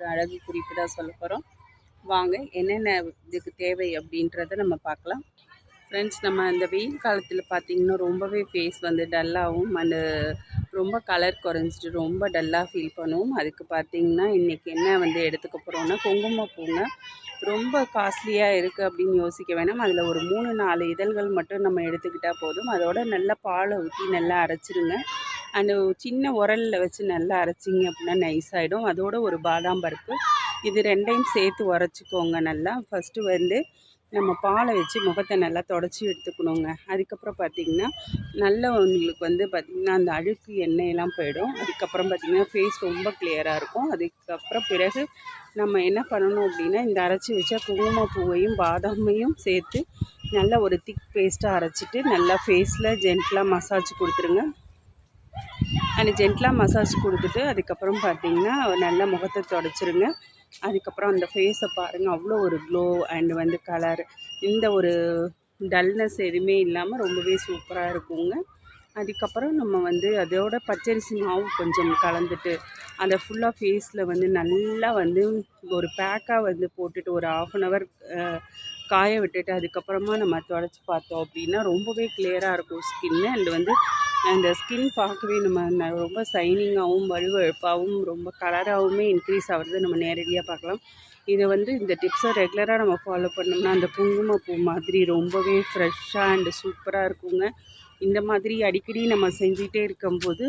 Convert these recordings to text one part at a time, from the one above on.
ஒரு அழகு குறிப்பு தான் சொல்ல போகிறோம் வாங்க என்னென்ன இதுக்கு தேவை அப்படின்றத நம்ம பார்க்கலாம். ஃப்ரெண்ட்ஸ் நம்ம அந்த வெயில் காலத்தில் பார்த்திங்கன்னா ரொம்பவே ஃபேஸ் வந்து டல்லாகவும் அண்டு ரொம்ப கலர் குறைஞ்சிட்டு ரொம்ப டல்லாக ஃபீல் பண்ணுவோம். அதுக்கு பார்த்திங்கன்னா இன்றைக்கி என்ன வந்து எடுத்துக்க போகிறோம்னா குங்குமப்பூங்க ரொம்ப காஸ்ட்லியாக இருக்குது அப்படின்னு யோசிக்க வேணாம். அதில் ஒரு மூணு நாலு இதழ்கள் மட்டும் நம்ம எடுத்துக்கிட்டால் போதும். அதோட நல்லா பாலை ஊற்றி நல்லா அரைச்சிருங்க. அந்த சின்ன உரலில் வச்சு நல்லா அரைச்சிங்க அப்படின்னா நைஸ் ஆகிடும் அதோட ஒரு பாதாம் பருப்பு. இது ரெண்டையும் சேர்த்து உரைச்சிக்கோங்க நல்லா. ஃபஸ்ட்டு வந்து நம்ம பாலை வச்சு முகத்தை நல்லா தொடச்சி எடுத்துக்கணுங்க. அதுக்கப்புறம் பார்த்திங்கன்னா நல்லவங்களுக்கு வந்து பார்த்திங்கன்னா அந்த அழுக்கு எண்ணெயெல்லாம் போயிடும். அதுக்கப்புறம் பார்த்திங்கன்னா ஃபேஸ் ரொம்ப கிளியராக இருக்கும். அதுக்கப்புறம் பிறகு நம்ம என்ன பண்ணணும் அப்படின்னா இந்த அரைச்சி வச்சா குங்குமப்பூவையும் பாதாமையும் சேர்த்து நல்லா ஒரு திக் பேஸ்ட்டாக அரைச்சிட்டு நல்லா ஃபேஸில் ஜென்டலாக மசாஜ் கொடுத்துருங்க. அந்த ஜென்டலாக மசாஜ் கொடுத்துட்டு அதுக்கப்புறம் பார்த்திங்கன்னா நல்லா முகத்தை தொடச்சிருங்க. அதுக்கப்புறம் அந்த ஃபேஸை பாருங்கள் அவ்வளோ ஒரு க்ளோ அண்ட் வந்து கலர் இந்த ஒரு டல்னஸ் எதுவுமே இல்லாமல் ரொம்பவே சூப்பராக இருக்குங்க. அதுக்கப்புறம் நம்ம வந்து அதோட பச்சரிசி மாவு கொஞ்சம் கலந்துட்டு அதை ஃபுல்லாக ஃபேஸில் வந்து நல்லா வந்து ஒரு பேக்காக வந்து போட்டுட்டு ஒரு ஆஃப் அன் ஹவர் காய விட்டுட்டு அதுக்கப்புறமா நம்ம தொடச்சி பார்த்தோம் அப்படின்னா ரொம்பவே கிளியராக இருக்கும் ஸ்கின்னு அண்ட் வந்து அந்த ஸ்கின் பார்க்கவே நம்ம ரொம்ப சைனிங்காகவும் வலுவழுப்பாகவும் ரொம்ப கலராகவுமே இன்க்ரீஸ் ஆகிறது நம்ம நேரடியாக பார்க்கலாம். இதை வந்து இந்த டிப்ஸை ரெகுலராக நம்ம ஃபாலோ பண்ணோம்னா அந்த குங்குமப்பூ மாதிரி ரொம்பவே ஃப்ரெஷ்ஷாக அண்டு சூப்பராக இருக்குங்க. இந்த மாதிரி அடிக்கடி நம்ம செஞ்சிகிட்டே இருக்கும்போது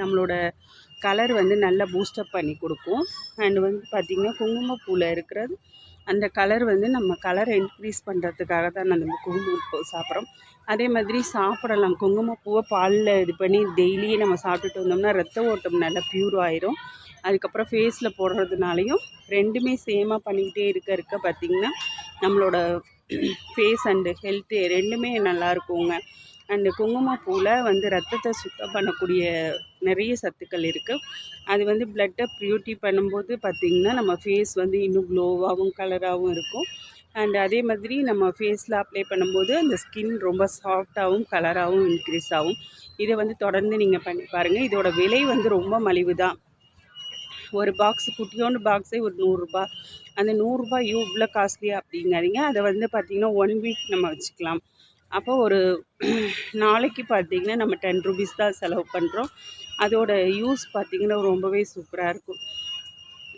நம்மளோட கலர் வந்து நல்லா பூஸ்டப் பண்ணி கொடுக்கும். அண்ட் வந்து பார்த்திங்கன்னா குங்குமப்பூவில் இருக்கிறது அந்த கலர் வந்து நம்ம கலரை இன்க்ரீஸ் பண்ணுறதுக்காக தான் நம்ம குங்குமப்பூ சாப்பிட்றோம். அதே மாதிரி சாப்பிடலாம். குங்குமப்பூவை பாலில் இது பண்ணி டெய்லியே நம்ம சாப்பிட்டுட்டு வந்தோம்னா ரத்த ஓட்டம் நல்லா ப்யூர் ஆயிரும். அதுக்கப்புறம் ஃபேஸில் போடுறதுனாலையும் ரெண்டுமே சேமாக பண்ணிக்கிட்டே இருக்க இருக்க பார்த்திங்கன்னா நம்மளோட ஃபேஸ் அண்டு ஹெல்த்து ரெண்டுமே நல்லாயிருக்குங்க அண்டு குங்குமப்பூவில் வந்து ரத்தத்தை சுத்தம் பண்ணக்கூடிய நிறைய சத்துக்கள் இருக்குது அது வந்து ப்ளட்டை ப்யூட்டி பண்ணும்போது பார்த்திங்கன்னா நம்ம ஃபேஸ் வந்து இன்னும் க்ளோவாகவும் கலராகவும் இருக்கும். அண்ட் அதே மாதிரி நம்ம ஃபேஸில் அப்ளை பண்ணும்போது அந்த ஸ்கின் ரொம்ப சாஃப்டாகவும் கலராகவும் இன்க்ரீஸ் ஆகும். இதை வந்து தொடர்ந்து நீங்கள் பண்ணி பாருங்கள் இதோட விலை வந்து ரொம்ப மலிவு தான் ஒரு பாக்ஸ் குட்டியோண்டு பாக்ஸே ஒரு நூறுரூபா அந்த நூறுரூபா இவ்வளோ காஸ்ட்லியாக அப்படிங்காதீங்க. அதை வந்து பார்த்திங்கன்னா ஒன் வீக் நம்ம வச்சுக்கலாம். அப்போ ஒரு நாளைக்கு பார்த்திங்கன்னா நம்ம டென் ருபீஸ் தான் செலவு பண்ணுறோம் அதோட யூஸ் பார்த்திங்கன்னா ரொம்பவே சூப்பராக இருக்கும்.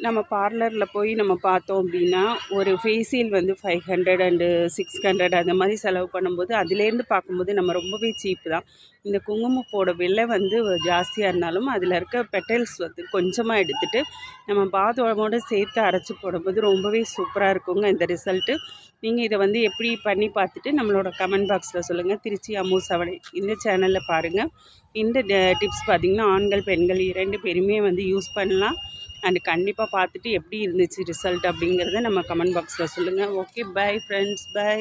நம்ம பார்லரில் போய் நம்ம பார்த்தோம் அப்படின்னா ஒரு ஃபேஷியல் வந்து five hundred and six hundred அந்த மாதிரி செலவு பண்ணும்போது அதுலேருந்து பார்க்கும்போது நம்ம ரொம்பவே சீப்பு தான். இந்த குங்குமப்போட விலை வந்து ஜாஸ்தியாக இருந்தாலும் அதில் இருக்க பெட்டல்ஸ் வந்து கொஞ்சமாக எடுத்துகிட்டு நம்ம பாதமோடு சேர்த்து அரைச்சி போடும்போது ரொம்பவே சூப்பராக இருக்குங்க இந்த ரிசல்ட்டு நீங்கள் இதை வந்து எப்படி பண்ணி பார்த்துட்டு நம்மளோட கமெண்ட் பாக்ஸில் சொல்லுங்கள் திருச்சி அம்மு சவடை. இந்த சேனலில் பாருங்கள் இந்த டிப்ஸ் பார்த்திங்கன்னா ஆண்கள் பெண்கள் இரண்டு பேருமே வந்து யூஸ் பண்ணலாம். அண்ட் கண்டிப்பாக பார்த்துட்டு எப்படி இருந்துச்சு ரிசல்ட் அப்படிங்கிறத நம்ம கமெண்ட் பாக்ஸில் சொல்லுங்கள் ஓகே பை ஃப்ரெண்ட்ஸ் பை